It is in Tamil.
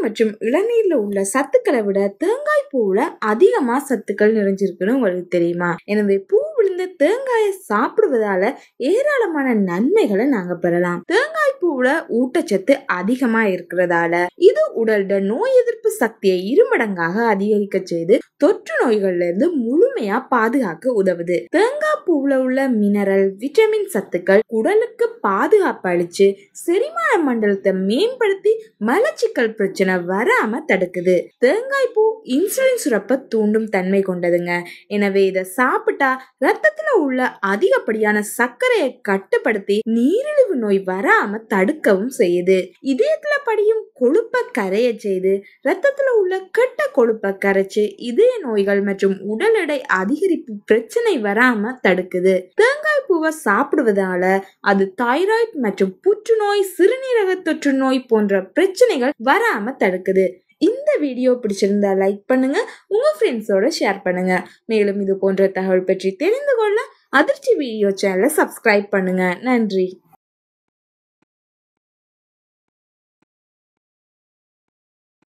மற்றும் இளநீர்ல உள்ள சத்துக்களை விட தேங்காய் பூவுல அதிகமா சத்துக்கள் நிறைஞ்சிருக்குன்னு உங்களுக்கு தெரியுமா? எனவே பூ விழுந்த தேங்காயை சாப்பிடுவதால ஏராளமான நன்மைகளை நாங்க பெறலாம். தேங்காய் பூவுல ஊட்டச்சத்து அதிகமா இருக்கிறதால இது உடல்ட நோய் எதிர்ப்பு சக்தியை இருமடங்காக அதிகரிக்க செய்து தொற்று நோய்கள்ல இருந்து முழுமையா பாதுகாக்க உதவுது. தேங்காய் பூவுல உள்ள மினரல் விட்டமின் சத்துக்கள் உடலுக்கு பாதுகாப்பு அளிச்சு செரிமான மண்டலத்தை மேம்படுத்தி மலச்சிக்கல் பிரச்சனை வராம தடுக்குது. தேங்காய் பூ இன்சுலின் சுரப்ப தூண்டும் தன்மை கொண்டதுங்க. எனவே இதை சாப்பிட்டா ரத்தத்துல உள்ள அதிகப்படியான சர்க்கரையை கட்டுப்படுத்தி நீரிழிவு நோய் வராம தடுக்கவும் செய்யுது. இதயத்துல படியும் கொழுப்பை கரைய செய்து ரத்தத்துல உள்ள கெட்ட கொழுப்பை கரைச்சு இதய நோய்கள் மற்றும் உடல் எடை அதிகரிப்பு பிரச்சனை வராம தடுக்குது. தேங்காய் பூவை சாப்பிடுவதால அது தைராய்டு மற்றும் புற்றுநோய் சிறுநீரக தொற்று நோய் போன்ற பிரச்சனைகள் வராம தடுக்குது. இந்த வீடியோ பிடிச்சிருந்தா லைக் பண்ணுங்க உங்க ஃப்ரெண்ட்ஸோட ஷேர் பண்ணுங்க. மேலும் இது போன்ற தகவல் பற்றி தெரிந்து கொள்ள அதிர்ச்சி வீடியோ சேனலை சப்ஸ்கிரைப் பண்ணுங்க. நன்றி.